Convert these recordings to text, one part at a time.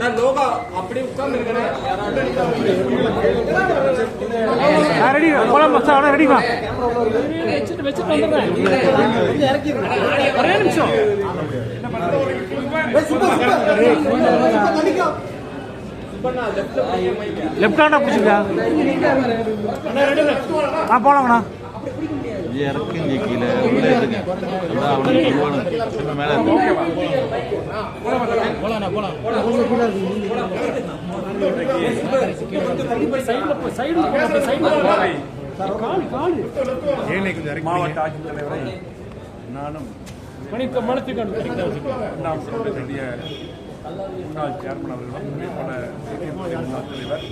நான் லோகா அப்படியே உட்கார்ந்து ரெடி போலாம் மச்சான். அண்ணா ரெடிமா வச்சுட்டு வச்சுட்டு வந்துடுறேன் ஒரே நிமிஷம் லெஃப்ட் ஹேண்டா பிடிச்சிருக்கா? ஆ இறக்குங்க கீழே உள்ள இருங்க. அதான் அவனுக்கு சொல்லுவானு மேலே கால் மாவட்ட ஆட்சித்தலைவரை நானும் மணிக்க மனத்துக்கு நாம் சொல்லக்கூடிய முன்னாள் சேர்மன் அவர்களும் அதே போல முன்னாள் தலைவர்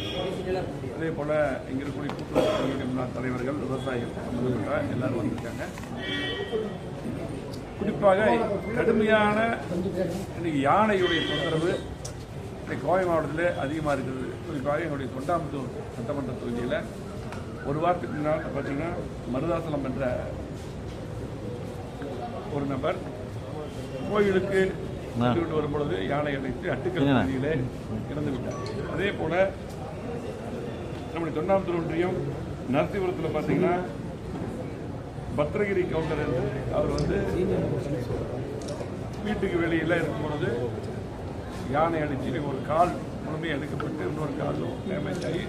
அதே போல இங்க இருக்கக்கூடிய கூட்டுறவு முன்னாள் தலைவர்கள் விவசாயிகள் சம்பந்தப்பட்ட எல்லாரும் வந்திருக்காங்க. குறிப்பாக கடுமையான இன்னைக்கு யானையுடைய தொந்தரவு இன்னைக்கு கோவை மாவட்டத்தில் அதிகமாக இருக்குது. குறிப்பாக எங்களுடைய தொண்டாமுத்தூர் சட்டமன்ற தொகுதியில் ஒரு வாரத்துக்கு முன்னால் பார்த்தீங்கன்னா மருதாசலம் என்ற ஒரு நபர் கோயிலுக்கு கொண்டு வரும் பொழுது யானை அடைத்து அட்டுக்கல்? பகுதியிலே இறந்து விட்டார் அதே போல நம்முடைய தொண்டாமுத்தூர் ஒன்றியம் நரசிபுரத்தில் பார்த்தீங்கன்னா பத்ரகிரி கவுண்டர் என்று அவர் வந்து வீட்டுக்கு வெளியில் இருக்கும் பொழுது யானை அடித்து ஒரு கால் முழுமையாக எடுக்கப்பட்டு இன்னொரு காலும் டேமேஜ் ஆகி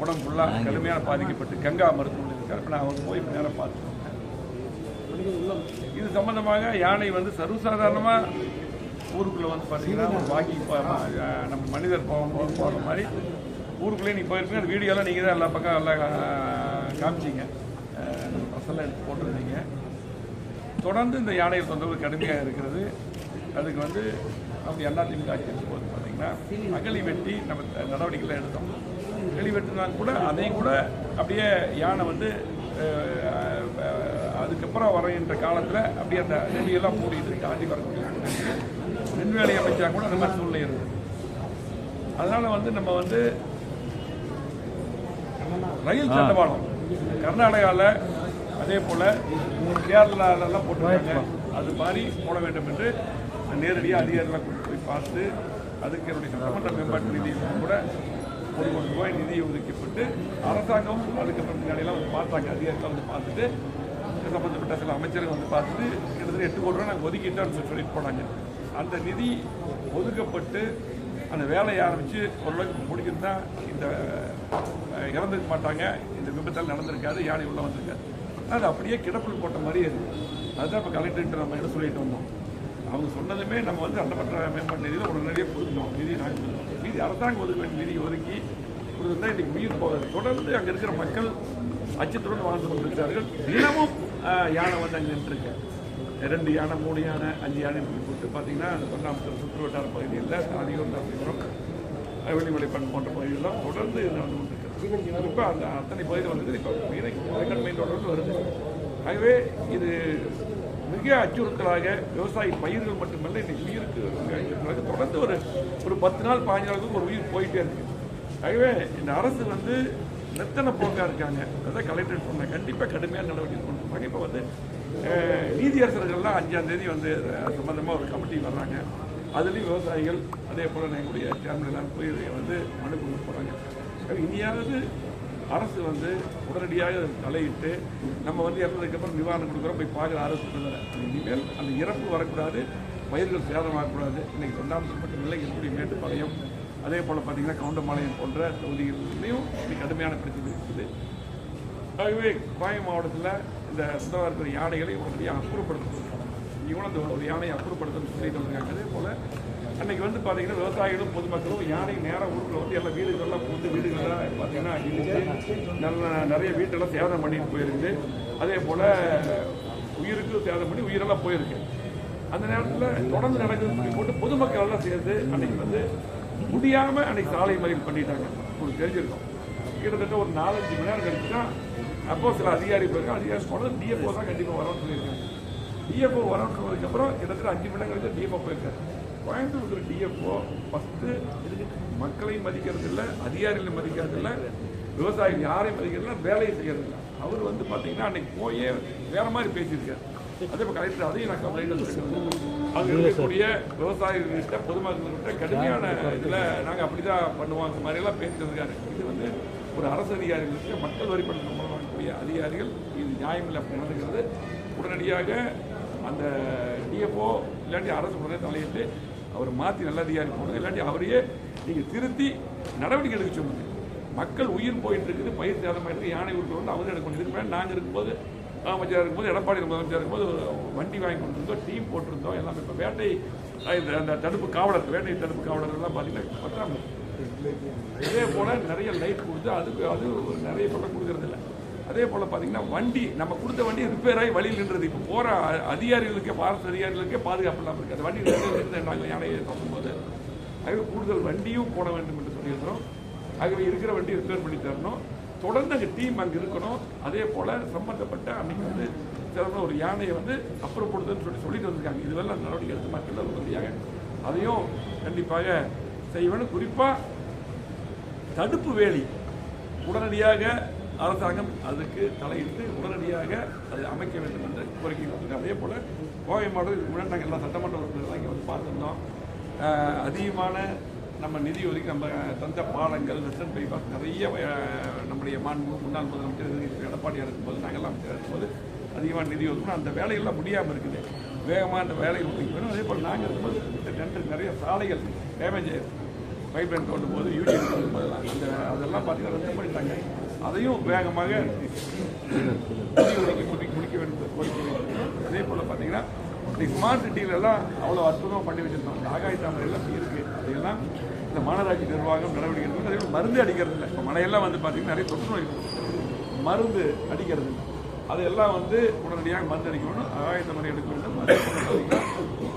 உடம்பு ஃபுல்லாக கடுமையான பாதிக்கப்பட்டு கங்கா மருத்துவமனை இருக்கார் இப்போ நான் அவர் போய் நேரம் பார்த்துட்டு வந்தேன். இது சம்பந்தமாக யானை வந்து சர்வசாதாரணமாக ஊருக்குள்ளே வந்து பார்த்தீங்கன்னா ஒரு வாக்கி நம்ம மனிதர் போகும்போது போகிற மாதிரி ஊருக்குள்ளே நீங்கள் போயிருப்பீங்க அந்த வீடியோலாம் நீங்கள் தான் எல்லா பக்கம் எல்லாம் காமிச்சிங்க. காமிச்சீங்க நம்ம பசங்களாம் எடுத்து போட்டிருந்தீங்க. தொடர்ந்து இந்த யானைகள் தொந்தரவு கடுமையாக இருக்கிறது. அதுக்கு வந்து அப்படி அதிமுக ஆட்சி இருக்கும்போது பார்த்தீங்கன்னா அகழி வெட்டி நம்ம நடவடிக்கைலாம் எடுத்தோம். அகழி வெட்டினா கூட அதையும் கூட அப்படியே யானை வந்து அதுக்கப்புறம் வரைகின்ற காலத்தில் அப்படியே அந்த நெல்லியெல்லாம் மூடிட்டு தாண்டி வரக்கூடிய சூழ்நிலை. மின்வேலி அமைச்சா கூட அந்த மாதிரி சூழ்நிலை இருக்குது அதனால வந்து நம்ம வந்து ரயில் தண்டவாளம் கர்நாடகாவில் அதே போல கேரளாலெல்லாம் போட்டுருக்காங்க. அது மாதிரி போட வேண்டும் என்று நேரடியாக அதிகாரிகளை கொண்டு போய் பார்த்து அதுக்கு என்னுடைய சட்டமன்ற மேம்பாட்டு நிதி கூட ஒரு கோடி ரூபாய் நிதி ஒதுக்கப்பட்டு அரசாங்கம் அதுக்கப்புறம் முன்னாடியெல்லாம் வந்து பார்த்தாங்க. அதிகாரிகள் வந்து பார்த்துட்டு இது சம்பந்தப்பட்ட சில அமைச்சர்கள் வந்து பார்த்துட்டு கிட்டத்தட்ட எட்டு கோடி ரூபாய் நாங்கள் ஒதுக்கிட்டோம்னு சொல்லி சொல்லிட்டு போனாங்க. அந்த நிதி ஒதுக்கப்பட்டு அந்த வேலையை ஆரம்பித்து ஓரளவுக்கு முடிக்கிறது தான் இந்த இறந்துக்க மாட்டாங்க. இந்த விபத்தால் நடந்திருக்காது யானை உள்ள வந்திருக்காது அது அப்படியே கிடப்பில் போட்ட மாதிரியே இருக்குது அதுதான் இப்போ கலெக்டர்கிட்ட நம்ம என்ன சொல்லிட்டு வந்தோம். அவங்க சொன்னதுமே நம்ம வந்து சட்டமன்ற மேம்பாட்டு நிதியில் உடனடியாக கொடுக்கணும் நிதி நாங்கள் கொடுக்கணும் நிதி அரசாங்கம் ஒதுக்க வேண்டிய நிதி ஒதுக்கி கொடுத்துருந்தா இன்றைக்கி உயிர் போகாது. தொடர்ந்து அங்கே இருக்கிற மக்கள் அச்சத்துடன் வாழ்ந்து கொண்டிருக்கிறார்கள். தினமும் யானை வந்து அங்கே நின்றுருக்கு. ரெண்டு யானை மூணு யானை அஞ்சு யானை இப்படி போட்டு பார்த்தீங்கன்னா அந்த தொண்டாமுத்தூர் சுற்று வட்டார பகுதியில் அதிகம் தப்பிக்கிறோம் வெளிமலை பண் போன்ற பகுதியெல்லாம் தொடர்ந்து நடந்து கொண்டிருக்கிறது. இப்போ அந்த அத்தனை பகுதியில் வந்து இப்போ மெயினை தொடர்ந்து வருது. ஆகவே இது மிக அச்சுறுத்தலாக விவசாய பயிர்கள் மட்டுமல்ல இன்னைக்கு உயிருக்கு அச்சுறுத்தலாக தொடர்ந்து ஒரு ஒரு பத்து நாள் பாஞ்சு நாளுக்கு ஒரு உயிர் போயிட்டே இருக்கு. ஆகவே இந்த அரசு வந்து நிறுத்தன போக்கா இருக்காங்க. அதான் கலெக்டர் சொன்னேன் கண்டிப்பாக கடுமையான நடவடிக்கை கொண்டு இப்போ வந்து நீதியரசர்கள்லாம் அஞ்சாம் தேதி வந்து சம்பந்தமாக ஒரு கமிட்டி வர்றாங்க. அதுலேயும் விவசாயிகள் அதே போல் எங்களுடைய சேர்மன்லாம் எல்லாம் போய் இதை வந்து மனு கொண்டு போகிறாங்க இனியாவது அரசு வந்து உடனடியாக தலையிட்டு நம்ம வந்து இறந்ததுக்கப்புறம் நிவாரணம் கொடுக்குறோம் போய் பார்க்குற அரசு இனிமேல் அந்த இறப்பு வரக்கூடாது பயிர்கள் சேதமாகக்கூடாது. இன்னைக்கு தொண்டாமத்தில் மட்டும் இல்லை இருக்கக்கூடிய மேட்டுப்பாளையம் அதே போல் பார்த்திங்கன்னா கவுண்டம்பாளையம் போன்ற தொகுதிகளிலையும் இன்னைக்கு கடுமையான பிரச்சனை இருக்குது. ஆகவே கோயம் மாவட்டத்தில் இந்த சுத்தமாக இருக்கிற யானைகளை உடனடியாக அப்புறப்படுத்தணும் இவங்களும் அந்த ஒரு யானையை அப்புறப்படுத்தணும்னு சொல்லிட்டு வந்திருக்காங்க அதே போல் அன்றைக்கி வந்து பார்த்தீங்கன்னா விவசாயிகளும் பொதுமக்களும் யானை நேராக ஊருக்குள்ள வந்து எல்லா வீடுகளெல்லாம் புகுந்து வீடுகளெல்லாம் பார்த்தீங்கன்னா நல்ல நிறைய வீட்டெல்லாம் சேதம் பண்ணிட்டு போயிருக்கு. அதே போல் உயிருக்கு சேதம் பண்ணி உயிரெல்லாம் போயிருக்கு. அந்த நேரத்தில் தொடர்ந்து நடக்குதுன்னு சொல்லி போட்டு பொதுமக்கள் எல்லாம் சேர்ந்து அன்னைக்கு வந்து முடியாமல் அன்னைக்கு சாலை மறியல் பண்ணிட்டாங்க. உங்களுக்கு தெரிஞ்சிருக்கும். கிட்டத்தட்ட ஒரு நாலஞ்சு மணி நேரம் கழிச்சு தான் அப்போ சில அதிகாரி போயிருக்காங்க அதிகாரி போனது டிஎஃப்ஓ தான் கண்டிப்பாக வரணும்னு சொல்லியிருக்காங்க டிஎஃப்ஓ வரணும்னு சொன்னதுக்கப்புறம் கிட்டத்தட்ட அஞ்சு மணி நேரம் கழிச்சு டிஎஃப்ஓ போயிருக்காரு கோயம்புத்தூர் டிஎஃப்ஓ ஃபஸ்ட்டு மக்களையும் மதிக்கிறது இல்லை அதிகாரிகளையும் மதிக்கிறது இல்லை விவசாயிகள் யாரையும் மதிக்கிறது இல்லை வேலையை செய்யறது இல்லை. அவர் வந்து பார்த்தீங்கன்னா அன்னைக்கு போயே வேற மாதிரி பேசியிருக்காரு. அதே இப்போ கலெக்டர் அதையும் நான் கம்ப்ளைண்ட் வந்தேன். அங்க இருக்கக்கூடிய விவசாயிகள்கிட்ட பொதுமக்கள்கிட்ட கடுமையான இதுல நாங்க அப்படிதான் பண்ணுவோம் அந்த மாதிரி எல்லாம் பேசிட்டு இருக்காரு இது வந்து ஒரு அரசு அதிகாரிகளுக்கு மக்கள் வரி சம்பளம் வாங்கக்கூடிய அதிகாரிகள் இது நியாயமில்லை அப்படி உடனடியாக அந்த டிஎஃப்ஓ இல்லாட்டி அரசு உடனே தலையிட்டு அவர் மாற்றி நல்ல அதிகாரி போடுங்க. இல்லாட்டி அவரையே நீங்கள் திருத்தி நடவடிக்கை எடுக்க சொல்லுங்க. மக்கள் உயிர் போயிட்டு இருக்குது பயிர் சேதமாயிருக்கு யானை உருட்டு வந்து அவர் எடுக்கணும் இதுக்கு மேலே நாங்கள் இருக்கும்போது அமைச்சராக இருக்கும்போது எடப்பாடி முதலமைச்சர் இருக்கும்போது வண்டி வாங்கி கொண்டிருந்தோம் டீம் போட்டிருந்தோம் எல்லாமே. இப்போ வேட்டை இந்த அந்த தடுப்பு காவலர் வேட்டை தடுப்பு காவலர்கள்லாம் பார்த்தீங்கன்னா பத்தாம் இதே போல் நிறைய லைட் கொடுத்து அதுக்கு அது ஒரு நிறைய பக்கம் கொடுக்கறது இல்லை அதே போல் பார்த்தீங்கன்னா வண்டி நம்ம கொடுத்த வண்டி ரிப்பேர் ஆகி வழியில் நின்றது. இப்போ போகிற அதிகாரிகளுக்கே பாரசு அதிகாரிகளுக்கே பாதுகாப்பு இல்லாமல் இருக்குது அந்த வண்டி நின்று நாங்கள் யானையை பார்க்கும்போது ஆகவே கூடுதல் வண்டியும் போட வேண்டும் என்று சொல்லியிருக்கிறோம். ஆகவே இருக்கிற வண்டி ரிப்பேர் பண்ணி தரணும். தொடர்ந்து அங்கே டீம் அங்கே இருக்கணும். அதே போல் சம்மந்தப்பட்ட அன்னைக்கு வந்து சிறந்த ஒரு யானையை வந்து அப்புறப்படுதுன்னு சொல்லி சொல்லிட்டு வந்திருக்காங்க. இதுவெல்லாம் நடவடிக்கை எடுத்து மக்கள் உறுதியாக அதையும் கண்டிப்பாக செய்வேன் குறிப்பாக தடுப்பு வேலி. உடனடியாக அரசாங்கம் அதுக்கு தலையிட்டு உடனடியாக அதை அமைக்க வேண்டும் என்று கோரிக்கை கொடுத்துருக்காங்க அதே போல் கோவை மாவட்டத்தில் முன்னாடி நாங்கள் எல்லா சட்டமன்ற உறுப்பினர்கள் இங்கே வந்து பார்த்துருந்தோம். அதிகமான நம்ம நிதி ஒதுக்கி நம்ம தந்த பாலங்கள் வெஸ்டர்ன் பைபாஸ் நிறைய நம்முடைய மாண்பு முன்னாள் முதலமைச்சர் எடப்பாடியாக இருக்கும்போது நாங்கள் எல்லாம் இருக்கும்போது அதிகமான நிதி ஒதுக்கணும் அந்த வேலைகள்லாம் முடியாமல் இருக்குது. வேகமாக அந்த வேலையை முடிக்கணும் அதே போல் நாங்கள் இருக்கும்போது நிறைய சாலைகள் டேமேஜ் ஆயிருக்கு. பைப்லைன் தோண்டும் போது யூனியன் தோண்டும் போதெல்லாம் இந்த அதெல்லாம் பார்த்தீங்கன்னா ரத்து பண்ணிட்டாங்க. அதையும் வேகமாக நிதி ஒதுக்கி முடி முடிக்க வேண்டும் கோரிக்கை அதே போல் பார்த்தீங்கன்னா இந்த ஸ்மார்ட் சிட்டியிலெல்லாம் அவ்வளோ அற்புதமாக பண்ணி வச்சிருந்தோம். இந்த ஆகாய தாமரை இருக்குது அதையெல்லாம் இந்த மாநகராட்சி நிர்வாகம் நடவடிக்கை எடுக்கும். அதே மருந்து அடிக்கிறது இல்லை. இப்போ மழையெல்லாம் வந்து பார்த்தீங்கன்னா நிறைய தொற்று நோய் மருந்து அடிக்கிறது இல்லை. அதெல்லாம் வந்து உடனடியாக மருந்து அடிக்கணும் ஆகாய முறை எடுக்க வேண்டும். பார்த்தீங்கன்னா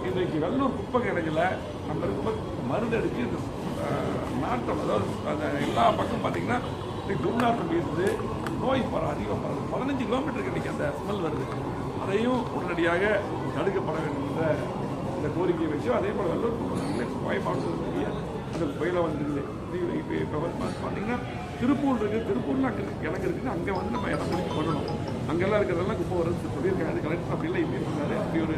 இன்றைக்கு வெள்ளூர் குப்பை கிடைக்கல நம்ம இருக்கும்போது மருந்து அடித்து நாட்டம் அதாவது அந்த எல்லா பக்கம் பார்த்தீங்கன்னா துர்நாற்றம் வீசுது நோய் பர அதிகம் பரவுது. பதினஞ்சு கிலோமீட்டருக்கு இன்றைக்கி அந்த ஸ்மெல் வருது. அதையும் உடனடியாக தடுக்கப்பட வேண்டும் என்ற இந்த கோரிக்கையை வச்சு அதே போல் வெள்ளூர் கோவை அந்த புயல வந்துருக்குது இப்போ இப்போ பார்த்தீங்கன்னா திருப்பூர் இருக்குது திருப்பூர்லாம் அங்கே கிழங்கு இருக்குதுன்னு அங்கே வந்து நம்ம இடம் முடிச்சு பண்ணணும். அங்கெல்லாம் இருக்கிறதெல்லாம் குப்பை வருது சொல்லியிருக்காங்க. அது கலெக்டர் அப்படி இல்லை இப்படி சொன்னாரு அப்படி ஒரு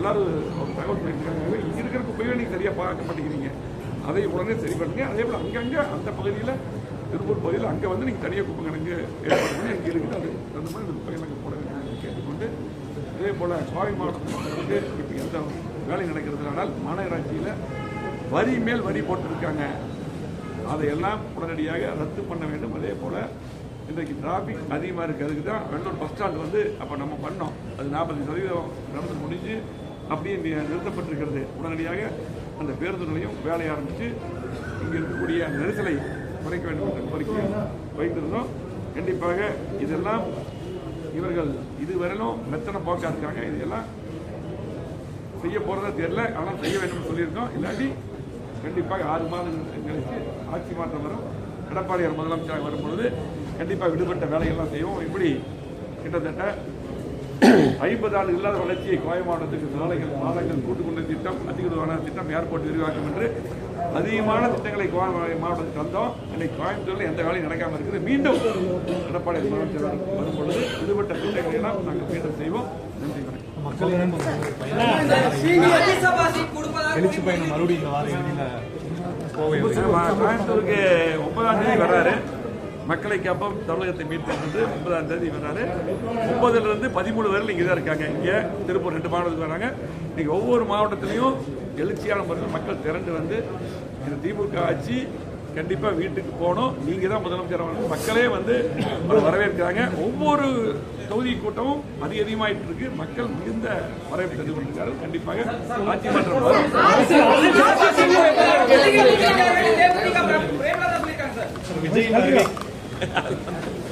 எல்லோரும் ஒரு தகவல் சொல்லியிருக்காங்க. இங்கே இருக்கிற குப்பையை நீங்கள் சரியாக பார்க்க மாட்டேங்கிறீங்க அதை உடனே சரி பண்ணுங்க அதே போல் அங்கங்கே அந்த பகுதியில் திருப்பூர் பகுதியில் அங்கே வந்து நீங்கள் தனியாக குப்பை கிடங்கு ஏற்பாடு பண்ணி அங்கே இருக்குது அது அந்த மாதிரி இந்த குப்பைகள் போட வேண்டும் கேட்டுக்கொண்டு அதே போல் கோவை மாவட்டத்துக்கு இப்போ எந்த வேலை நடக்கிறதுனால மாநகராட்சியில் வரி மேல் வரி போட்டிருக்காங்க. அதையெல்லாம் உடனடியாக ரத்து பண்ண வேண்டும். அதே போல் இன்றைக்கு டிராஃபிக் அதிகமாக இருக்கிறதுக்கு தான் வெள்ளூர் பஸ் ஸ்டாண்ட் வந்து அப்போ நம்ம பண்ணோம். அது நாற்பது சதவீதம் நடந்து முடிஞ்சு அப்படியே நிறுத்தப்பட்டிருக்கிறது. உடனடியாக அந்த பேருந்து நிலையம் வேலையை ஆரம்பித்து இங்கே இருக்கக்கூடிய நெரிசலை குறைக்க வேண்டும் என்ற கோரிக்கையை வைத்திருந்தோம். கண்டிப்பாக இதெல்லாம் இவர்கள் இதுவரையிலும் மெத்தனை போக்கா இருக்காங்க. இதெல்லாம் செய்ய போகிறதா தெரியல. ஆனால் செய்ய வேண்டும் சொல்லியிருக்கோம். இல்லாட்டி கண்டிப்பாக ஆறு மாதம் கழித்து ஆட்சி மாற்றம் வரும். எடப்பாடியார் முதலமைச்சராக வரும்பொழுது கண்டிப்பாக விடுபட்ட வேலைகள்லாம் செய்வோம். இப்படி கிட்டத்தட்ட ஐம்பது ஆண்டு இல்லாத வளர்ச்சியை கோவை மாவட்டத்துக்கு சாலைகள் பாலங்கள் கூட்டுக்குண்ட திட்டம் அதிகமான திட்டம் ஏர்போர்ட் விரிவாக்கம் என்று அதிகமான திட்டங்களை கோவை மாவட்டத்துக்கு தந்தோம். இன்னைக்கு கோயம்புத்தூரில் எந்த வேலையும் நடக்காமல் இருக்குது. மீண்டும் எடப்பாடி முதலமைச்சர் வரும் வரும் பொழுது விடுபட்ட திட்டங்களை எல்லாம் நாங்கள் மீண்டும் செய்வோம். நன்றி வணக்கம். எழுச்சி பயணம் மறுபடியும் இந்த வார இறுதியில் கோவை ஆமா, கோயம்புத்தூருக்கு ஒன்பதாம் தேதி வர்றாரு. மக்களை காப்போம் தமிழகத்தை மீட்கிறது ஒன்பதாம் தேதி வர்றாரு ஒன்பதுல இருந்து பதிமூணு வரையில் இங்கே தான் இருக்காங்க. இங்கே திருப்பூர் ரெண்டு மாவட்டத்துக்கு வராங்க. இன்னைக்கு ஒவ்வொரு மாவட்டத்திலையும் எழுச்சியான முறையில் மக்கள் திரண்டு வந்து இந்த திமுக ஆட்சி கண்டிப்பாக வீட்டுக்கு போகணும். நீங்கள் தான் முதலமைச்சர் வரணும். மக்களே வந்து வரவேற்கிறாங்க. ஒவ்வொரு தொகுதி கூட்டமும் அதிக அதிகமாயிட்டு இருக்கு. மக்கள் மிகுந்த வரவேற்பு தெரிந்து கொண்டிருக்கார்கள் கண்டிப்பாக ஆட்சி மாற்றம் வரும். விஜய் Yeah.